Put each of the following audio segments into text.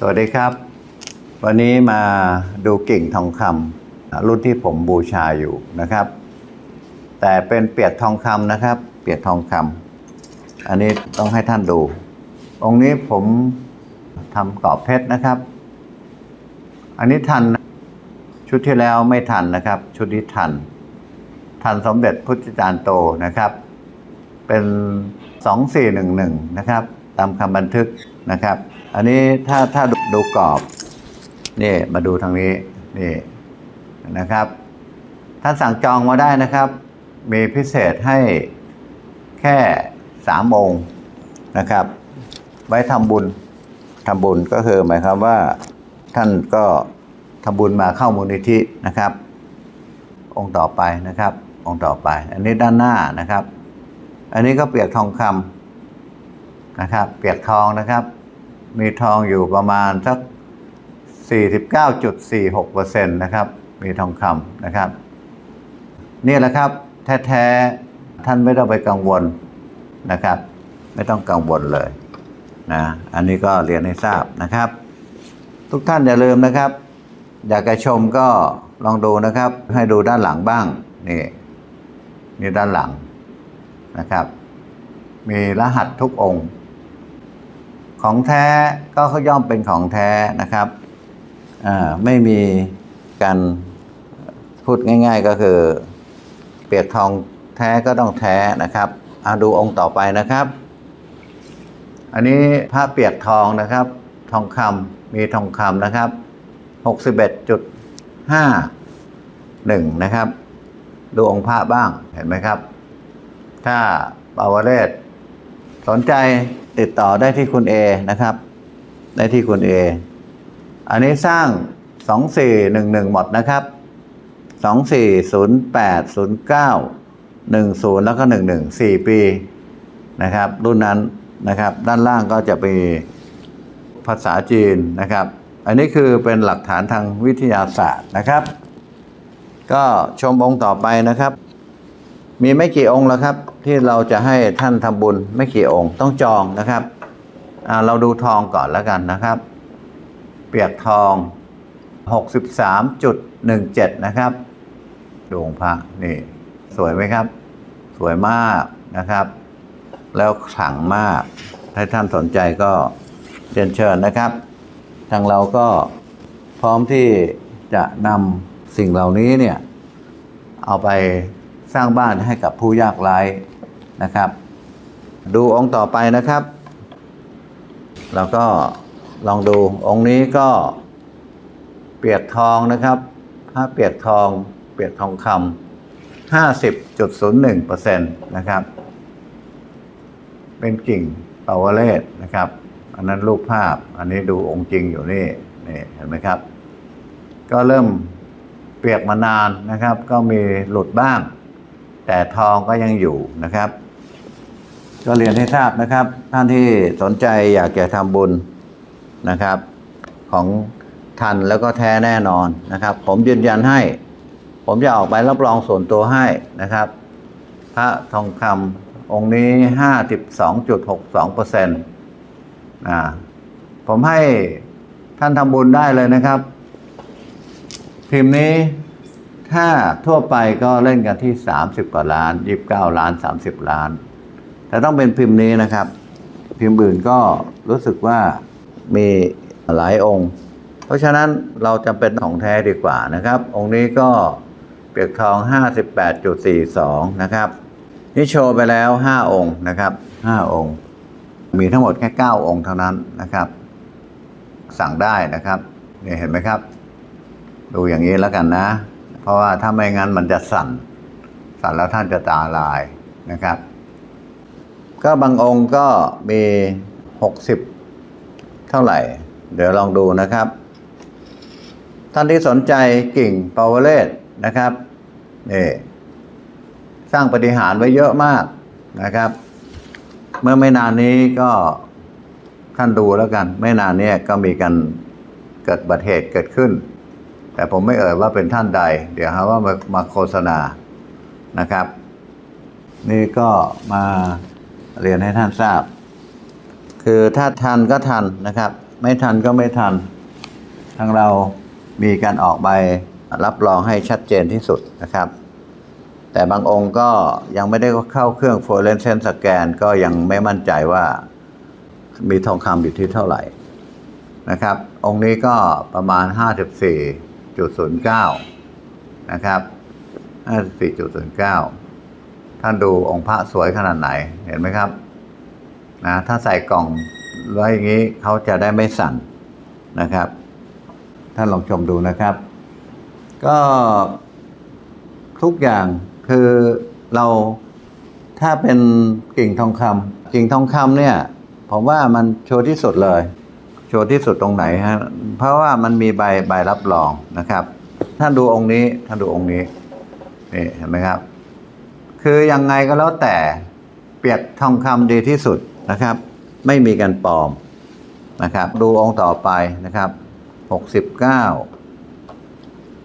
สวัสดีครับ วันนี้มาดูกิ่งทองคำรุ่นที่ผมบูชาอยู่นะครับ แต่เป็นเปียกทองคำนะครับ เปียกทองคำอันนี้ต้องให้ท่านดู องค์นี้ผมทำกรอบเพชรนะครับ อันนี้ทันชุดที่แล้วไม่ทันนะครับ ชุดนี้ทัน ทันสมเด็จพุทธจารย์โตนะครับ เป็นสองสี่หนึ่งหนึ่งนะครับ ตามคำบันทึกนะครับ อันนี้ถ้าถ้าดูกรอบนี่มาดูทางนี้นี่นะครับท่านสั่งจองมาได้นะครับ มีพิเศษให้แค่สามองค์นะครับ ไว้ทำบุญทำบุญก็คือหมายความว่าท่านก็ทำบุญมาเข้ามูลนิธินะครับ องค์ต่อไปนะครับ องค์ต่อไป อันนี้ด้านหน้านะครับ อันนี้ก็เปียกทองคำนะครับ เปียกทองนะครับ มีทองอยู่ประมาณสัก 49.46%นะครับ มีทองคำนะครับ นี่แหละครับ แท้ๆ ท่านไม่ต้องไปกังวลนะครับ ไม่ต้องกังวลเลยนะ อันนี้ก็เรียนให้ทราบนะครับ ทุกท่านอย่าลืมนะครับ อยากจะชมก็ลองดูนะครับ ให้ดูด้านหลังบ้าง นี่นี่ด้านหลังนะครับ มีรหัสทุกองค์ ของแท้ก็เขาย่อมเป็นของแท้นะครับไม่มีการพูดง่าย ๆก็คือ เปียกทองแท้ก็ต้องแท้นะครับอาดูองค์ต่อไปนะครับ อันนี้ผ้าเปียกทองนะครับ ทองคำมีทองคำนะครับหกสิบเอ็ดจุดห้าหนึ่งนะครับ ดูองค์พระบ้างเห็นไหมครับ ถ้าปาวเรศสนใจ ติดต่อได้ที่คุณเอนะครับ ได้ที่คุณเออันนี้สร้างสองสี่หมดนะครับสองสี่ศูนย์แล้วก็หนึ่งหนึ่งสี่ปีนะครับ รุ่นนั้นนะครับ ด้านล่างก็จะมีภาษาจีนนะครับ อันนี้คือเป็นหลักฐานทางวิทยาศาสตร์นะครับ ก็ชมองค์ต่อไปนะครับ มีไม่กี่องค์แล้วครับ ที่เราจะให้ท่านทำบุญไม่กี่องค์ต้องจองนะครับเราดูทองก่อนแล้วกันนะครับ เปียกทอง 63.17 นะครับดวงพระนี่ สวยไหมครับ สวยมากนะครับ แล้วขลังมาก ถ้าท่านสนใจก็เรียนเชิญนะครับ ทางเราก็พร้อมที่จะนำสิ่งเหล่านี้เนี่ย เอาไปสร้างบ้านให้กับผู้ยากไร้ นะครับ ดูองค์ต่อไปนะครับ แล้วก็ลองดูองค์นี้ก็เปียกทองนะครับผ้าเปียกทองเปียกทองคำห้าสิบจุดศูนย์หนึ่งเปอร์เซ็นต์นะครับ เป็นกิ่งเปาวเลศนะครับ อันนั้นรูปภาพอันนี้ดูองค์จริงอยู่นี่นี่เห็นไหมครับ ก็เริ่มเปียกมานานนะครับ ก็มีหลุดบ้าง แต่ทองก็ยังอยู่นะครับ ก็เรียนให้ทราบนะครับ ท่านที่สนใจอยากจะทำบุญนะครับ ของทันแล้วก็แท้แน่นอนนะครับ ผมยืนยันให้ ผมจะออกใบรับรองส่วนตัวให้นะครับ พระทองคำองค์นี้ห้าสิบสองจุดหกสองเปอร์เซ็นต์อ่าผมให้ท่านทำบุญได้เลยนะครับ พิมพ์นี้ถ้าทั่วไปก็เล่นกันที่สามสิบกว่าล้านยี่บเก้าล้านสามสิบล้าน แต่ต้องเป็นพิมพ์นี้นะครับ พิมพ์อื่นก็รู้สึกว่ามีหลายองค์ เพราะฉะนั้นเราจำเป็นของแท้ดีกว่านะครับ องค์นี้ก็เปียกทอง 58.42 นะครับ นี่โชว์ไปแล้ว 5 องค์นะครับ 5 องค์ มีทั้งหมดแค่ 9 องค์เท่านั้นนะครับ สั่งได้นะครับนี่เห็นไหมครับ ดูอย่างนี้แล้วกันนะ เพราะว่าถ้าไม่งั้นมันจะสั่น สั่นแล้วท่านจะตาลายนะครับ ก็บางองค์ก็มีหกสิบเท่าไหร่ เดี๋ยวลองดูนะครับ ท่านที่สนใจกิ่งปาวเลศนะครับนี่สร้างปฏิหารไว้เยอะมากนะครับ เมื่อไม่นานนี้ก็ท่านดูแล้วกัน ไม่นานเนี้ก็มีการเกิดบัติเหตุเกิดขึ้น แต่ผมไม่เอ่ยว่าเป็นท่านใด เดี๋ยวหาว่ามามาโฆษณานะครับ นี่ก็มา เรียนให้ท่านทราบ คือถ้าทันก็ทันนะครับ ไม่ทันก็ไม่ทัน ทางเรามีการออกใบรับรองให้ชัดเจนที่สุดนะครับ แต่บางองค์ก็ยังไม่ได้เข้าเครื่อง f l u o r e s c e n t scan ก็ยังไม่มั่นใจว่ามีทองคำอยู่ที่เท่าไหร่นะครับ องค์นี้ก็ประมาณ 54.09 นะครับ 54.09 ท่านดูองค์พระสวยขนาดไหนเห็นไหมครับนะถ้าใส่กล่องไว้อย่างนี้เขาจะได้ไม่สั่นนะครับ ท่านลองชมดูนะครับ ก็ทุกอย่างคือเราถ้าเป็นกิ่งทองคำกิ่งทองคำเนี่ยผมว่ามันโชว์ที่สุดเลย โชว์ที่สุดตรงไหนฮะเพราะว่ามันมีใบใบรับรองนะครับ ท่านดูองค์นี้ท่านดูองค์นี้นี่เห็นไหมครับ คือยังไงก็แล้วแต่เปียกทองคำดีที่สุดนะครับ ไม่มีการปลอมนะครับ ดูองค์ต่อไปนะครับหกสิบเก้า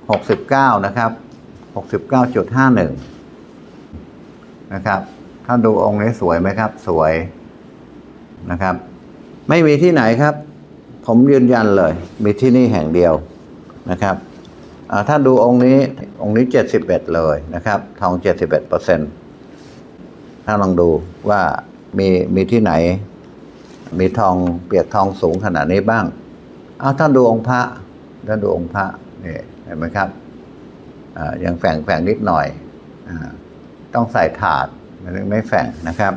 หกสิบเก้านะครับหกสิบเก้าจุดห้าหนึ่งนะครับท่าดูองค์นี้สวยไหมครับ สวยนะครับ ไม่มีที่ไหนครับ ผมยืนยันเลย มีที่นี่แห่งเดียวนะครับ ถ้าดูองค์นี้ องค์นี้เจ็ดสิบเอ็ดเลยนะครับ ทองเจ็ดสิบเอ็ดเปอร์เซ็นต์ถ้าลองดูว่ามีมีที่ไหน มีทองเปียกทองสูงขนาดนี้บ้างเอาท่านดูองค์พระท่านดูองค์พระนี่เห็นไหมครับอ่ายังแฝงแฝงนิดหน่อยอาต้องใส่ถาดมันไม่แฝงนะครับ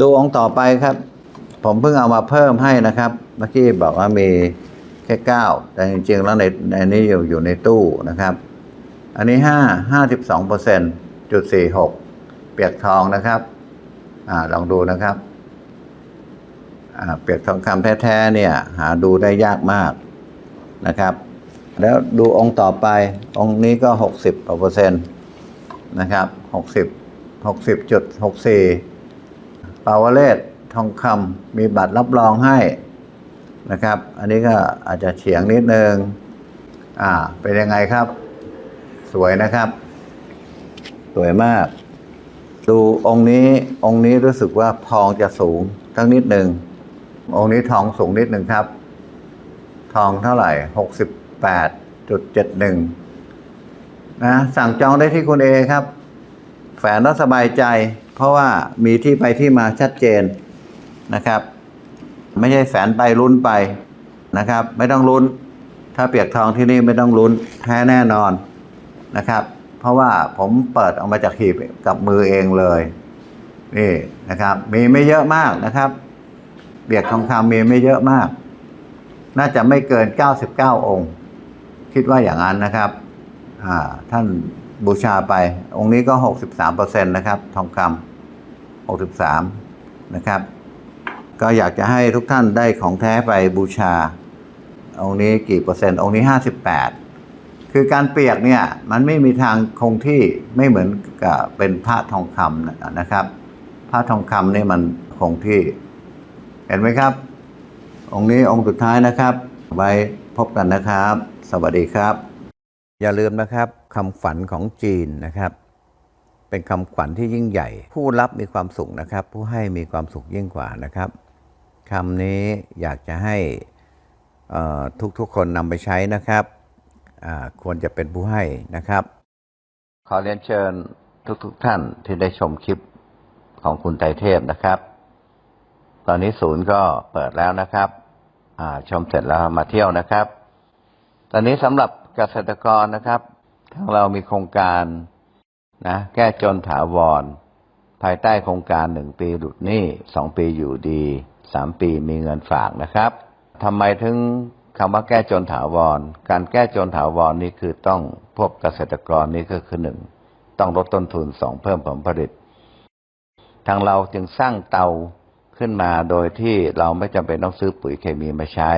ดูองค์ต่อไปครับ ผมเพิ่งเอามาเพิ่มให้นะครับ เมื่อกี้บอกว่ามี แค่เก้าแต่จริงๆแล้วในในนี้อยู่อยู่ในตู้นะครับ อันนี้ห้าห้าสิบสองเปอร์เซ็นจุดสี่หกเปียกทองนะครับ อ่าลองดูนะครับ อ่าเปียกทองคำแท้ๆเนี่ย หาดูได้ยากมากนะครับ แล้วดูองค์ต่อไปองค์นี้ก็หกสิบเปอร์เซ็นต์นะครับหกสิบหกสิบจุดหกสี่ปาวเลศทองคำมีบัตรรับรองให้ นะครับ อันนี้ก็อาจจะเฉียงนิดนึง อ่า เป็นยังไงครับ สวยนะครับ สวยมาก ดูองค์นี้องค์นี้รู้สึกว่าทองจะสูงทั้งนิดหนึ่งองค์นี้ทองสูงนิดหนึ่งครับ ทองเท่าไหร่หกสิบแปดจุดเจ็ดหนึ่งนะสั่งจองได้ที่คุณเอครับ แฝนแล้วสบายใจ เพราะว่ามีที่ไปที่มาชัดเจนนะครับ ไม่ใช่แฝนไปลุ้นไปนะครับ ไม่ต้องลุ้น ถ้าเปียกทองที่นี่ไม่ต้องลุ้นแท้แน่นอนนะครับ เพราะว่าผมเปิดออกมาจากหีบกับมือเองเลยนี่นะครับ มีไม่เยอะมากนะครับ เปียกทองคำมีไม่เยอะมาก น่าจะไม่เกิน 99 องค์ คิดว่าอย่างนั้นนะครับอ่าท่านบูชาไป องค์นี้ก็ 63%นะครับ ทองคำ63 นะครับ ก็อยากจะให้ทุกท่านได้ของแท้ไปบูชา องค์นี้กี่เปอร์เซ็นต์ องค์นี้ 58 คือการเปียกเนี่ยมันไม่มีทางคงที่ไม่เหมือนกับเป็นพระทองคำนะครับ พระทองคำนี่มันคงที่ เห็นไหมครับ องค์นี้องค์สุดท้ายนะครับ ไว้พบกันนะครับ สวัสดีครับ อย่าลืมนะครับคำฝันของจีนนะครับเป็นคำขวัญที่ยิ่งใหญ่ ผู้รับมีความสุขนะครับ ผู้ให้มีความสุขยิ่งกว่านะครับ คำนี้อยากจะให้ทุกๆคนนำไปใช้นะครับ ควรจะเป็นผู้ให้นะครับ ขอเรียนเชิญทุกๆท่านที่ได้ชมคลิปของคุณไตเทพนะครับ ตอนนี้ศูนย์ก็เปิดแล้วนะครับชมเสร็จแล้วมาเที่ยวนะครับ ตอนนี้สำหรับเกษตรกรนะครับทางเรามีโครงการนะแก้จนถาวร ภายใต้โครงการหนึ่งปีหลุดหนี้สองปีอยู่ดี สามปีมีเงินฝากนะครับทำไมถึงคำว่าแก้จนถาวร การแก้จนถาวรนี้คือต้องพวกเกษตรกรนี้ก็คือหนึ่งต้องลดต้นทุนสองเพิ่มผลผลิต ทางเราจึงสร้างเตาขึ้นมาโดยที่เราไม่จำเป็นต้องซื้อปุ๋ยเคมีมาใช้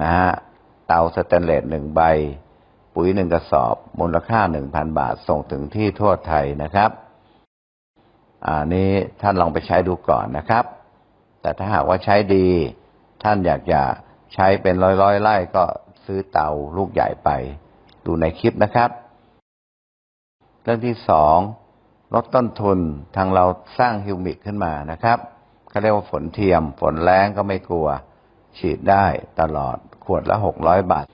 นะฮะเตาสแตนเลสหนึ่งใบ ปุ๋ยหนึ่งกระสอบ มูลค่าหนึ่งพันบาทส่งถึงที่ทั่วไทยนะครับ อ่านี้ท่านลองไปใช้ดูก่อนนะครับ แต่ถ้าหากว่าใช้ดี ท่านอยากจะใช้เป็นร้อยร้อยๆไร่ก็ซื้อเตาลูกใหญ่ไป ดูในคลิปนะครับ เรื่องที่สองลดต้นทุนทางเราสร้างฮิวมิกขึ้นมานะครับเขาเรียกว่าฝนเทียม ฝนแรงก็ไม่กลัว ฉีดได้ตลอดขวดละ600บาท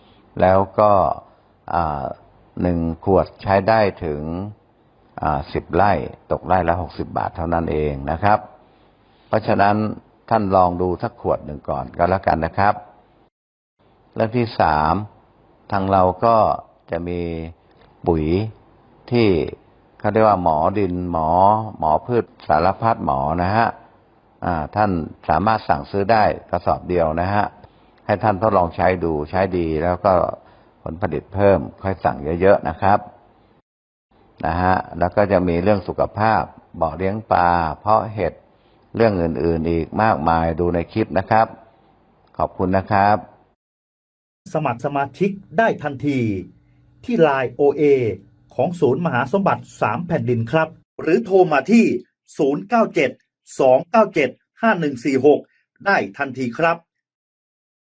แล้วก็หนึ่งขวดใช้ได้ถึงสิบไร่ ตกไร่ละ60บาทเท่านั้นเองนะครับ เพราะฉะนั้น ท่านลองดูสักขวดหนึ่งก่อนก็แล้วกันนะครับ เรื่องที่สามทางเราก็จะมีปุ๋ยที่เขาเรียกว่าหมอดินหมอ หมอพืชสารพัดหมอนะฮะท่านสามารถสั่งซื้อได้กระสอบเดียวนะฮะให้ท่านทดลองใช้ดูใช้ดีแล้วก็ผลผลิตเพิ่มค่อยสั่งเยอะๆนะครับนะฮะแล้วก็จะมีเรื่องสุขภาพบ่อเลี้ยงปลาเพาะเห็ด เรื่องอื่นๆอีกมากมายดูในคลิปนะครับ ขอบคุณนะครับ สมัครสมาชิกได้ทันทีที่ Line OA ของศูนย์มหาสมบัติ 3 แผ่นดินครับ หรือโทรมาที่ 097 297 5146 ได้ทันทีครับ